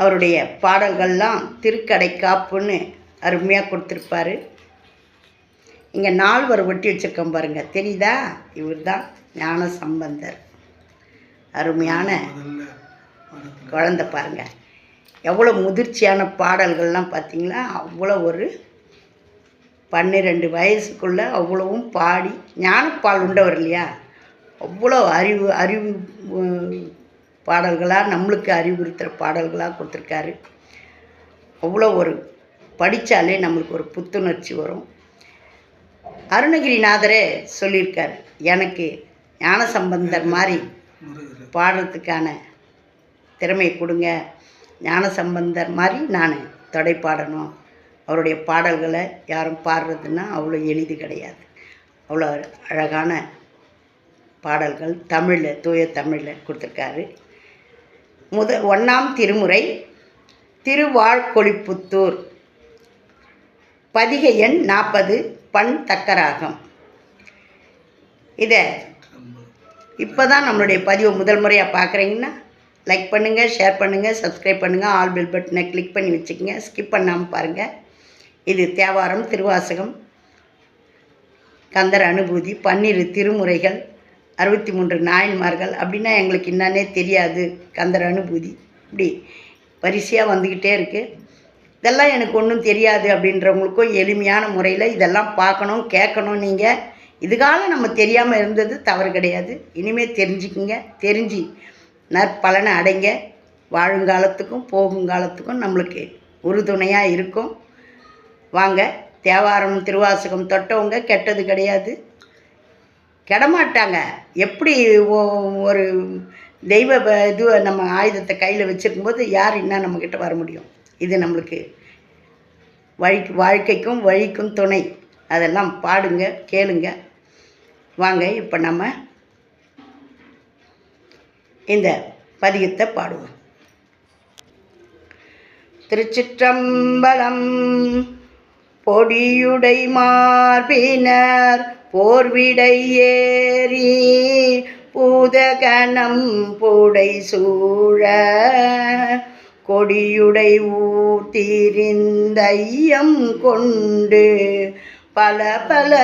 அவருடைய பாடல்கள்லாம் திருக்கடை காப்புன்னு அருமையாக கொடுத்துருப்பாரு. இங்கே நால்வர் ஒட்டி வச்சுருக்கோம் பாருங்கள் தெரியுதா? இவர் தான் ஞான சம்பந்தர் அருமையான குழந்தை பாருங்க. எவ்வளோ முதிர்ச்சியான பாடல்கள்லாம் பார்த்தீங்களா அவ்வளோ ஒரு பன்னிரெண்டு வயசுக்குள்ளே அவ்வளவும் பாடி ஞானப்பால் உண்டவர் இல்லையா? அவ்வளோ அறிவு அறிவு பாடல்களாக நம்மளுக்கு அறிவுறுத்துகிற பாடல்களாக கொடுத்துருக்காரு. அவ்வளோ ஒரு படித்தாலே நம்மளுக்கு ஒரு புத்துணர்ச்சி வரும். அருணகிரிநாதரே சொல்லியிருக்கார் எனக்கு ஞான சம்பந்தர் மாதிரி பாடுறதுக்கான திறமையை கொடுங்க. ஞான சம்பந்தர் மாதிரி நான் தொடை பாடணும். அவருடைய பாடல்களை யாரும் பாடுறதுன்னா அவ்வளோ எளிது கிடையாது. அவ்வளோ அழகான பாடல்கள் தமிழில் தூய தமிழில் கொடுத்துருக்காரு. முத ஒன்றாம் திருமுறை திருவாழ்கொழிப்புத்தூர் பதிகை எண் நாற்பது பண் தக்கராகம். இதை இப்போ தான் நம்மளுடைய பதிவை முதல் முறையாக பார்க்குறீங்கன்னா லைக் பண்ணுங்கள் ஷேர் பண்ணுங்கள் சப்ஸ்கிரைப் பண்ணுங்கள் ஆல் பெல் பட்டனை கிளிக் பண்ணி வச்சுக்கோங்க. ஸ்கிப் பண்ணாமல் பாருங்கள் இது தேவாரம் திருவாசகம் கந்தர் அனுபூதி பன்னிரு திருமுறைகள். அறுபத்தி மூன்று நாயன்மார்கள் அப்படின்னா எங்களுக்கு என்னன்னே தெரியாது. கந்தர் அனுபூதி. இப்படி வரிசையாக வந்துக்கிட்டே இருக்குது இதெல்லாம் எனக்கு ஒன்றும் தெரியாது அப்படின்றவங்களுக்கும் எளிமையான முறையில் இதெல்லாம் பார்க்கணும் கேட்கணும் நீங்கள் இதுகால நம்ம தெரியாமல் இருந்தது தவறு கிடையாது. இனிமேல் தெரிஞ்சுக்குங்க. தெரிஞ்சு நற்பலனை அடைங்க. வாழுங்காலத்துக்கும் போகுங்காலத்துக்கும் நம்மளுக்கு உறுதுணையாக இருக்கும். வாங்க தேவாரம் திருவாசகம் தொட்டவங்க கெட்டது கிடையாது. கெடமாட்டாங்க. எப்படி ஒரு தெய்வ இது நம்ம ஆயுதத்தை கையில் வச்சுருக்கும்போது யார் என்ன நம்மக்கிட்ட வர முடியும்? இது நம்மளுக்கு வழி வாழ்க்கைக்கும் வழிக்கும் துணை. அதெல்லாம் பாடுங்க கேளுங்க. வாங்க இப்போ நம்ம இந்த பதியத்தை பாடுவோம். திருச்சிற்றம்பலம் பொடியுடை மார்பினர் போர்விடை ஏறி பூதகணம் புடை சூழ கொடியுடை ஊத்திரிந்தையம் கொண்டு பல பல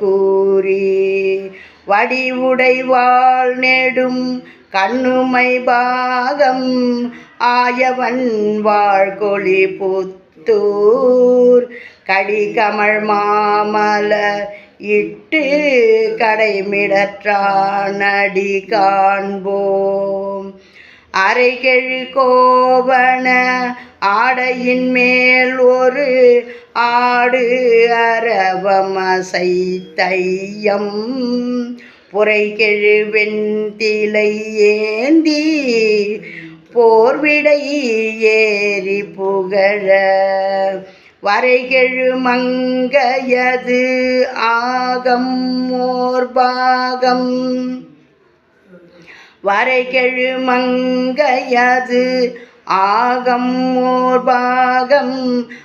கூறி வடிவுடை வாழ் நெடும் கண்ணுமை பாகம் ஆயவன் வாழ்கொழி புத்தூர். கடிகமழ் மாமலர் இட்டு கடைமிடற்றானடி காண்போம். அரைகெழு கோவண ஆடையின் மேல் ஒரு ஆடு அரவமசை தையம் புரைகெழு வெண்திலை ஏந்தி போர்விடை ஏறி புகழ வரைகெழு மங்கையது ஆகம் ஓர் வரைகெழு மங்கையது ஆகம் ஓர்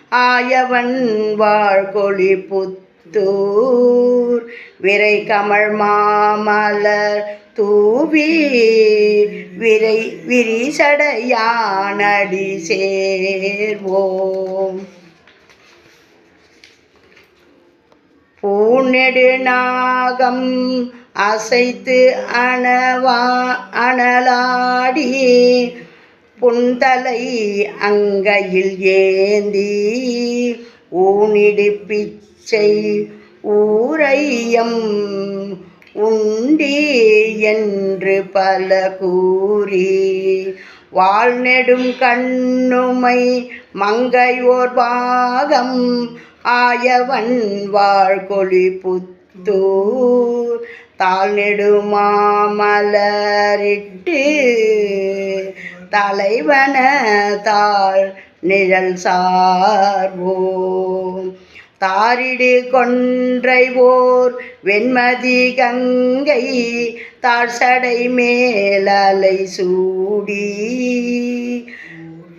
ஆயவன் வாழ்கொழி புத்தூர். விரை கமழ் மாமலர் தூவி விரை விரிசடையானடி சேர்வோம் பூநெடு நாகம் அசைத்து அணவா அனலாடி. புந்தலை அங்கையில் ஏந்தி ஊனிடு பிச்சை ஊரையம் உண்டி என்று பல கூறி. வாழ்நெடும் கண்ணுமை மங்கையோர் பாகம் ஆயவன் வாழ்கொழி புத்தூர். தாழ் நெடுமாமலரிட்டு தலைவன தாழ் நிழல் சார்வோம். தாரிடு கொன்றை ஓர் வெண்மதி கங்கை தாழ்சடை மேலலை சூடி.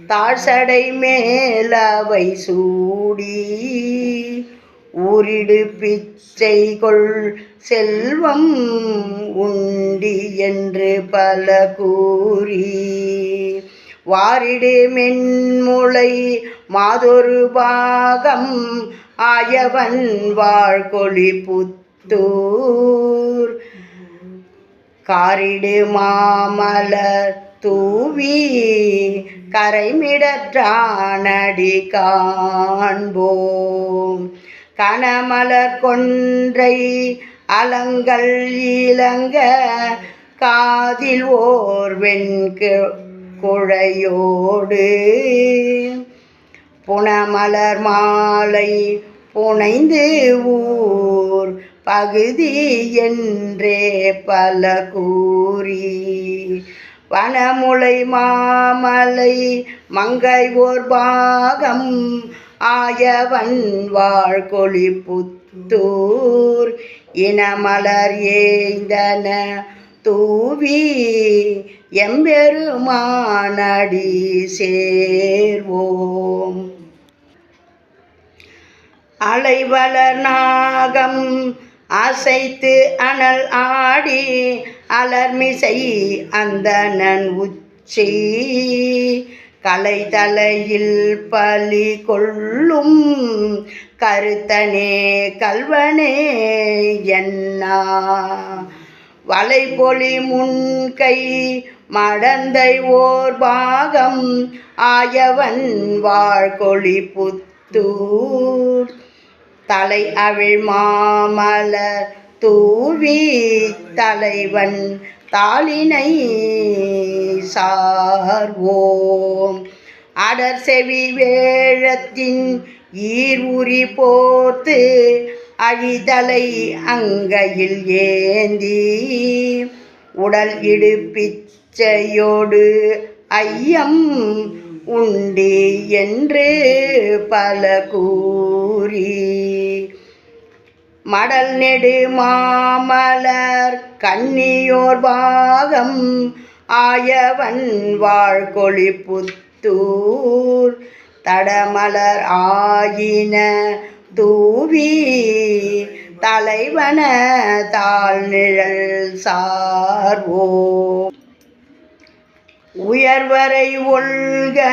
தாழ்சடை மேலவை சூடி. ஊரிடு பிச்சை கொள் செல்வம் உண்டி என்று பல கூறி. வாரிடு மென்முளை மாதொரு பாகம் ஆயவன் வாழ்கொழி புத்தூர். காரிடு மாமலர் தூவி கரைமிடற்றானடி காண்போம். கனமலர் கொன்றை அலங்கள் இளங்க காதில் ஓர் வெண்கு குழையோடு. புனமலர் மாலை புனைந்து ஊர் பகுதி என்றே பல கூறி. வனமுலை மாமலை மங்கை ஓர் பாகம். ஆயவன் வாழ்கொழி புத்தூர். இனமலர் ஏய்ந்தன தூவி எம்பெருமானடி சேர்வோம். அலைவளர் நாகம் அசைத்து அனல் ஆடி அலர்மிசை அந்தணன் உச்சி. கலைதலையில் பலி கொள்ளும் கருத்தனே கல்வனே என்னா. வலைபொலி முன்கை மடந்தை ஓர் பாகம் ஆயவன் வாழ்கொழி புத்தூர். தலை அவிழ் மாமலர் தூவி தலைவன் தாளினை சார்வோம். அடர் செவி வேழத்தின் ஈர் உரி போர்த்து அழிதலை அங்கையில் ஏந்தி. உடல் இடுப்பிச்சையோடு ஐயம் உண்டி என்று பல கூறி. மடல் நெடு மாமலர் கன்னியோர் பாகம் ஆயவன் வாழ்கொழி புத்தூர். தடமலர் ஆயின தூவி தலைவன தாழ் நிழல் உயர்வரை ஒழ்க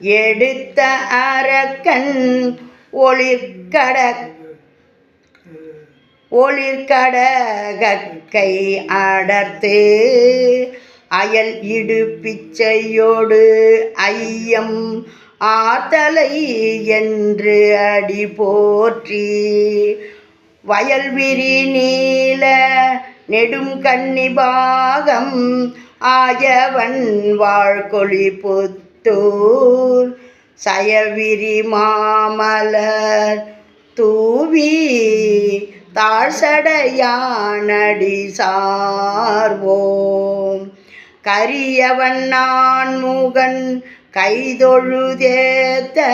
எடுத்த அரக்கன் ஒளிர்கட ஒளிர்கடகை அடர்த்து அயல் இடு பிச்சையோடு ஐயம் ஆத்தலை என்று அடி போற்றி. வயல்விரி நீல நெடும் கன்னிபாகம் ஆயவன் வாழ்கொழி புத்தூர். சயவிரி மாமலர் தூவி தாழ்சடையானடி சார்வோம். கரியவன் நான் முகன் கைதொழுதேத்த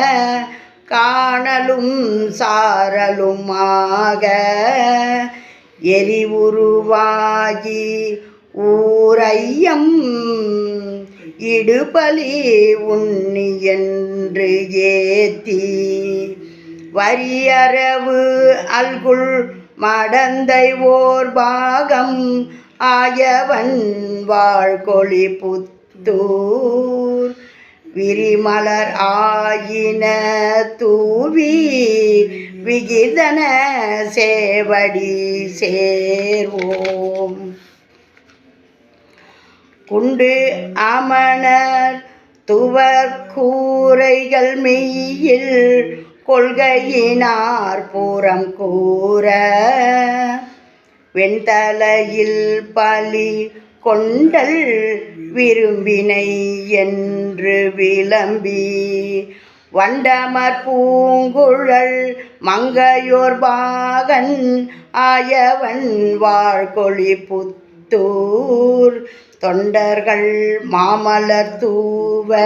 காணலும் சாரலுமாக. எலி உருவாகி ஊரையம் இடுபலி உண்ணி என்று ஏத்தி வரியரவு அல்குள் மடந்தை ஓர் பாகம் ஆயவன் வாழ்கொழி புத்தூர். விரிமலர் ஆயின தூ தூவி விகிதன சேவடி சேர்வோம். குண்டு அமணர் துவர் கூரைகள் மெய்யில் கொள்கையினார் புறம் கூற. வெண்தலையில் பலி கொண்டல் விரும்பினை என்று விளம்பி வண்டமர் பூங்குழல் மங்கையோர் பாகன் ஆயவன் வாழ்கொழி புத்தூர். தொண்டர்கள் மாமலர் தூவ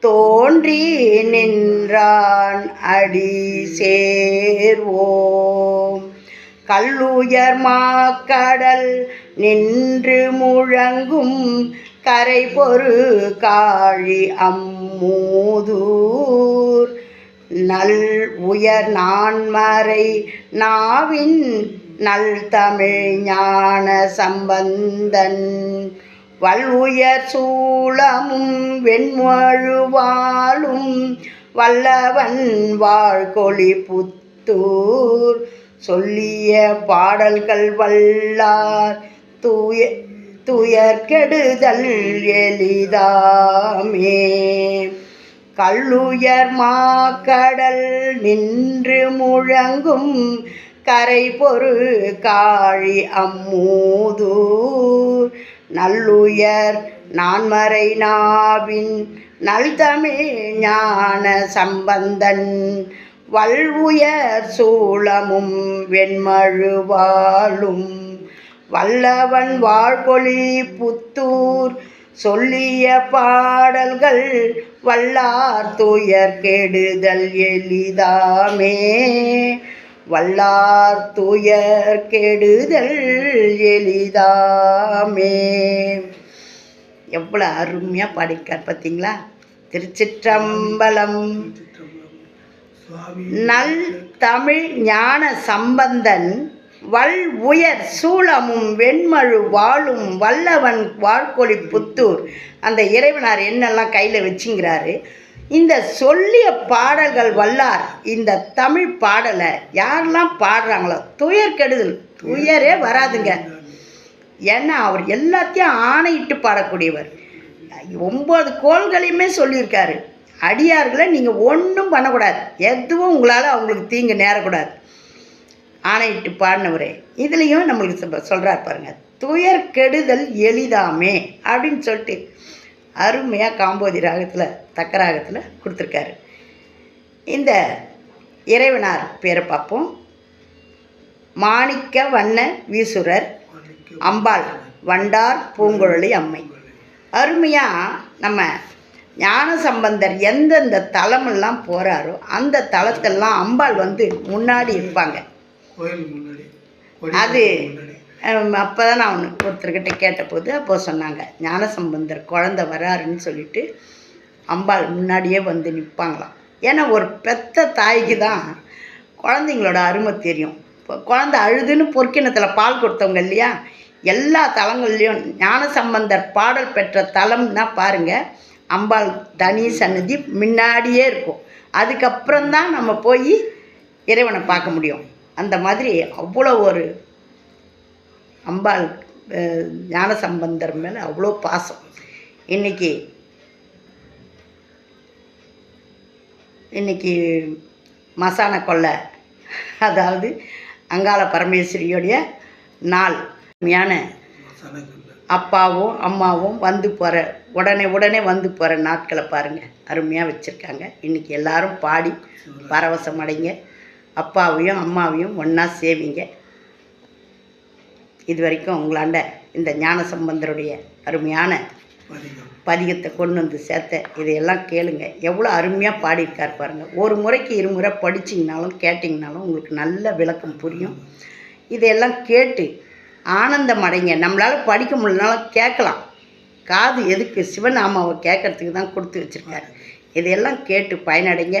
தோன்றி நின்றான் அடி சேர்வோம். கல்லுயர் மாக்கடல் நின்று முழங்கும் கரை பொறு காழி அம்மூதூர். நல் உயர் நான்மறை நாவின் நல் தமிழ் ஞான சம்பந்தன். வல்உயர் சூளமும் வெண்மழுவாலும் வல்லவன் வாழ்கொழி புத்தூர். சொல்லிய பாடல்கள் வல்லார் தூய துயர் கெடுதல் எளிதாமே. கல்லுயர் மாக்கடல் நின்று முழங்கும் கரை பொறு காழி அம்மூது. நல்லுயர் நான்மறை நாவின் நல்தமிழ் ஞான சம்பந்தன். வல்வுயர் சூளமும் வெண்மழுவாலும் வல்லவன் வாழ்கொழி புத்தூர். சொல்லிய பாடல்கள் வல்லார் துயர் கெடுதல் எளிதாமே. வல்லார் துயர் கெடுதல் எளிதாமே. எவ்வளோ அருமையாக பாடியிருக்கார் பார்த்தீங்களா? திருச்சிற்றம்பலம். நல் தமிழ் ஞான சம்பந்தன். வல் உயர் சூளமும் வெண்மழு வாழும் வல்லவன் வாழ்கொழி புத்தூர். அந்த இறைவனார் என்னெல்லாம் கையில் வச்சுங்கிறாரு? இந்த சொல்லிய பாடல்கள் வல்லார் இந்த தமிழ் பாடலை யாரெல்லாம் பாடுறாங்களோ துயர் கெடுதல் துயரே வராதுங்க. ஏன்னா அவர் எல்லாத்தையும் ஆணையிட்டு பாடக்கூடியவர். ஒம்பது கோள்களையுமே சொல்லியிருக்காரு. அடியார்களை நீங்கள் ஒன்றும் பண்ணக்கூடாது. எதுவும் உங்களால் அவங்களுக்கு தீங்கு நேரக்கூடாது. ஆணையிட்டு பாடினவரே இதுலேயும் நம்மளுக்கு சொ- பாருங்கள் துயர் கெடுதல் எளிதாமே அப்படின்னு சொல்லிட்டு அருமையாக காம்போதி ராகத்தில் தக்க ராகத்தில் கொடுத்துருக்காரு. இந்த இறைவனார் பேரை பார்ப்போம். மாணிக்க வண்ண வீசுரர் அம்பாள் வண்டார் பூங்குழலி அம்மை. அருமையாக நம்ம ஞான சம்பந்தர் எந்தெந்த தலமெல்லாம் போகிறாரோ அந்த தலத்தெல்லாம் அம்பாள் வந்து முன்னாடி இருப்பாங்க. முன்னாடி அது அப்போ தான் நான் ஒன்று ஒருத்தர்கிட்ட கேட்டபோது அப்போ சொன்னாங்க ஞானசம்பந்தர் குழந்த வராருன்னு சொல்லிட்டு அம்பாள் முன்னாடியே வந்து நிற்பாங்களாம் ஏன்னா ஒரு பெத்த தாய்க்கு தான் குழந்தைங்களோட அருமை தெரியும். இப்போ குழந்த அழுதுன்னு பொற்கிணத்தில் பால் கொடுத்தவங்க இல்லையா? எல்லா தலங்கள்லேயும் ஞானசம்பந்தர் பாடல் பெற்ற தலம்னா பாருங்கள் அம்பாள் தனி சன்னதி முன்னாடியே இருக்கும். அதுக்கப்புறம் தான் நம்ம போய் இறைவனை பார்க்க முடியும். அந்த மாதிரி அவ்வளோ ஒரு அம்பாள் ஞான சம்பந்தர் மேலே அவ்வளோ பாசம். இன்னைக்கு இன்னைக்கு மசான கொள்ளை அதாவது அங்காள பரமேஸ்வரியோடைய நாள். உண்மையான அப்பாவும் அம்மாவும் வந்து போகிற உடனே உடனே வந்து போகிற நாட்களை பாருங்கள் அருமையாக வச்சுருக்காங்க. இன்றைக்கி எல்லாரும் பாடி பரவசம் அடைங்க. அப்பாவையும் அம்மாவையும் ஒன்றா சேவிங்க. இது வரைக்கும் உங்களாண்ட இந்த ஞான சம்பந்தருடைய அருமையான பதிகத்தை கொண்டு வந்து சேர்த்த இதையெல்லாம் கேளுங்க. எவ்வளோ அருமையாக பாடியிருக்கார் பாருங்கள் ஒரு முறைக்கு இருமுறை படிச்சிங்கனாலும் கேட்டிங்கனாலும் உங்களுக்கு நல்ல விளக்கம் புரியும். இதையெல்லாம் கேட்டு ஆனந்தம் அடைங்க. நம்மளால் படிக்க முடியலனாலும் கேட்கலாம். காது எதுக்கு? சிவநாமாவை கேட்கறதுக்கு தான் கொடுத்து வச்சுருக்காரு. இதையெல்லாம் கேட்டு பயனடைங்க.